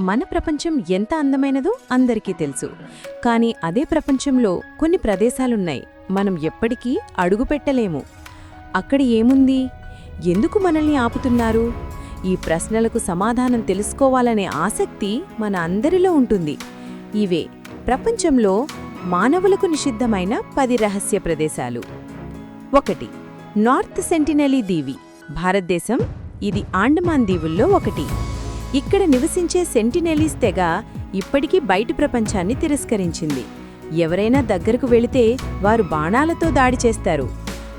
మన ప్రపంచం ఎంత అందమైనదో అందరికీ తెలుసు. కానీ అదే ప్రపంచంలో కొన్ని ప్రదేశాలున్నాయి మనం ఎప్పటికీ అడుగుపెట్టలేము అక్కడ ఏముంది? ఎందుకు మనల్ని ఆపుతున్నారు? ఈ ప్రశ్నలకు సమాధానం తెలుసుకోవాలనే ఆసక్తి మన అందరిలో ఉంటుంది. ఇవే ప్రపంచంలో మానవులకు నిషిద్ధమైన పది రహస్య ప్రదేశాలు. ఒకటి నార్త్ సెంటినలీ దీవి. భారతదేశం ఇది ఆండమాన్ దీవుల్లో ఒకటి. ఇక్కడ నివసించే సెంటినెలీస్ తెగ ఇప్పటికీ బయటి ప్రపంచాన్ని తిరస్కరించింది. ఎవరైనా దగ్గరకు వెళితే వారు బాణాలతో దాడి చేస్తారు.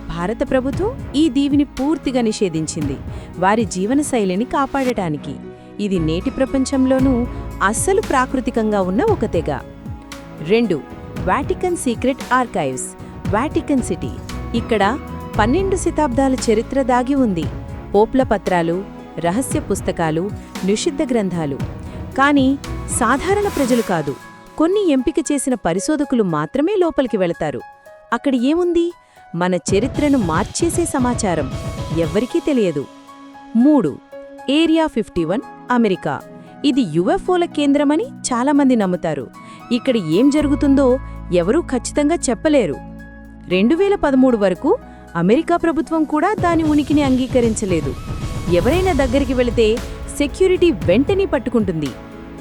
భారత ప్రభుత్వం ఈ దీవిని పూర్తిగా నిషేధించింది వారి జీవనశైలిని కాపాడటానికి. ఇది నేటి ప్రపంచంలోనూ అస్సలు ప్రాకృతికంగా ఉన్న ఒక తెగ. రెండు Vatican secret archives. Vatican city ఇక్కడ పన్నెండు శతాబ్దాల చరిత్ర దాగి ఉంది. పోప్ల పత్రాలు రహస్య పుస్తకాలు నిషిద్ధ గ్రంథాలు. కానీ సాధారణ ప్రజలు కాదు. కొన్ని ఎంపిక చేసిన పరిశోధకులు మాత్రమే లోపలికి వెళతారు. అక్కడ ఏముంది? మన చరిత్రను మార్చేసే సమాచారం. ఎవ్వరికీ తెలియదు. మూడు. Area fifty one America. ఇది యుఎఫ్ఓల కేంద్రమని చాలామంది నమ్ముతారు. ఇక్కడ ఏం జరుగుతుందో ఎవరూ ఖచ్చితంగా చెప్పలేరు. రెండు వేల పదమూడు వరకు అమెరికా ప్రభుత్వం కూడా దాని ఉనికిని అంగీకరించలేదు. ఎవరైనా దగ్గరికి వెళితే సెక్యూరిటీ వెంటనే పట్టుకుంటుంది.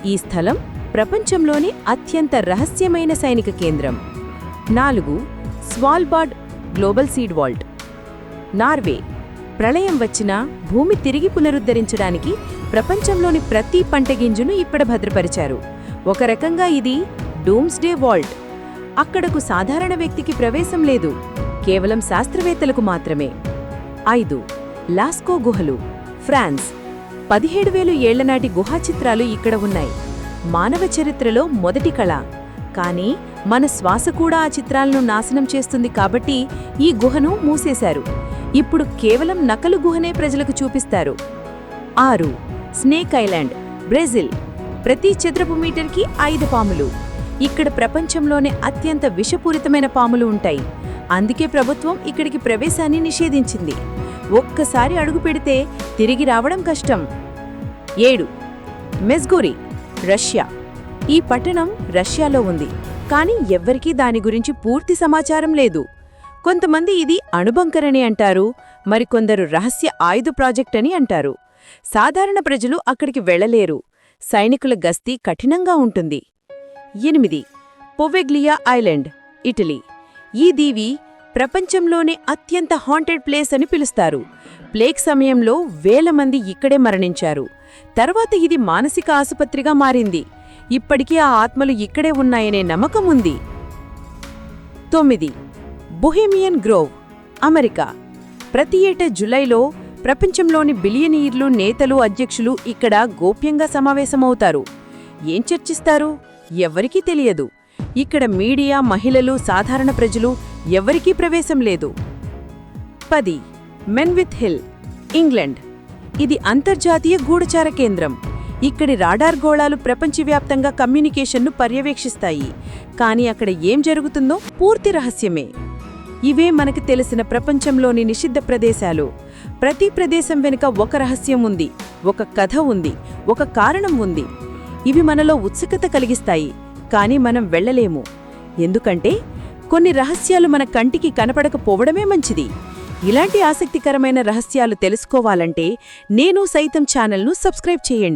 ఈ స్థలం ప్రపంచంలోని అత్యంత రహస్యమైన సైనిక కేంద్రం. నాలుగు Svalbard global seed vault. Norway ప్రళయం వచ్చినా భూమి తిరిగి పునరుద్ధరించడానికి ప్రపంచంలోని ప్రతి పంట గింజను ఇక్కడ భద్రపరిచారు. ఒక రకంగా ఇది డూమ్స్డే వాల్ట్. అక్కడకు సాధారణ వ్యక్తికి ప్రవేశం లేదు. కేవలం శాస్త్రవేత్తలకు మాత్రమే. ఐదు లాస్కో గుహలు. ఫ్రాన్స్. పదిహేడు వేలు ఏళ్ళనాటి గుహా చిత్రాలు ఇక్కడ ఉన్నాయి. మానవ చరిత్రలో మొదటి కళ. కానీ మన శ్వాస కూడా ఆ చిత్రాలను నాశనం చేస్తుంది కాబట్టి ఈ గుహను మూసేశారు. ఇప్పుడు కేవలం నకలు గుహనే ప్రజలకు చూపిస్తారు. ఆరు. Snake island Brazil. ప్రతి చదరపు మీటర్కి ఐదు పాములు. ఇక్కడ ప్రపంచంలోనే అత్యంత విషపూరితమైన పాములు ఉంటాయి. అందుకే ప్రభుత్వం ఇక్కడికి ప్రవేశాన్ని నిషేధించింది. ఒక్కసారి అడుగు పెడితే తిరిగి రావడం కష్టం. ఏడు. Mezhgorye Russia. ఈ పట్టణం రష్యాలో ఉంది. కానీ ఎవ్వరికీ దాని గురించి పూర్తి సమాచారం లేదు. కొంతమంది ఇది అణుబంకరని అంటారు మరికొందరు రహస్య ఆయుధ ప్రాజెక్ట్ అని అంటారు. సాధారణ ప్రజలు అక్కడికి వెళ్ళలేరు. సైనికుల గస్తీ కఠినంగా ఉంటుంది. ఎనిమిది. Poveglia island Italy. ఈ దీవి ప్రపంచంలోనే అత్యంత హాంటెడ్ ప్లేస్ అని పిలుస్తారు. ప్లేగ్ సమయంలో వేల మంది ఇక్కడే మరణించారు. తర్వాత ఇది మానసిక ఆసుపత్రిగా మారింది. ఇప్పటికీ ఆ ఆత్మలు ఇక్కడే ఉన్నాయనే నమ్మకం ఉంది. తొమ్మిది. Bohemian grove America. ప్రతి ఏటా జులైలో ప్రపంచంలోని బిలియనీర్లు నేతలు అధ్యక్షులు ఇక్కడ గోప్యంగా సమావేశమవుతారు. ఏం చర్చిస్తారు? ఎవ్వరికీ తెలియదు. ఇక్కడ మీడియా మహిళలు సాధారణ ప్రజలు ఎవరికీ ప్రవేశం లేదు. పది. మెన్విత్ హిల్ ఇంగ్లండ్ ఇది అంతర్జాతీయ గూఢచార కేంద్రం. ఇక్కడి రాడార్ గోళాలు ప్రపంచవ్యాప్తంగా కమ్యూనికేషన్ను పర్యవేక్షిస్తాయి. కానీ అక్కడ ఏం జరుగుతుందో పూర్తి రహస్యమే. ఇవే మనకు తెలిసిన ప్రపంచంలోని నిషిద్ధ ప్రదేశాలు. ప్రతి ప్రదేశం వెనుక ఒక రహస్యం ఉంది ఒక కథ ఉంది ఒక కారణం ఉంది. ఇవి మనలో ఉత్సుకత కలిగిస్తాయి. కానీ మనం వెళ్ళలేము. ఎందుకంటే కొన్ని రహస్యాలు మన కంటికి కనపడకపోవడమే మంచిది. ఇలాంటి ఆసక్తికరమైన రహస్యాలు తెలుసుకోవాలంటే నేను సైతం ఛానల్ను సబ్స్క్రైబ్ చేయండి.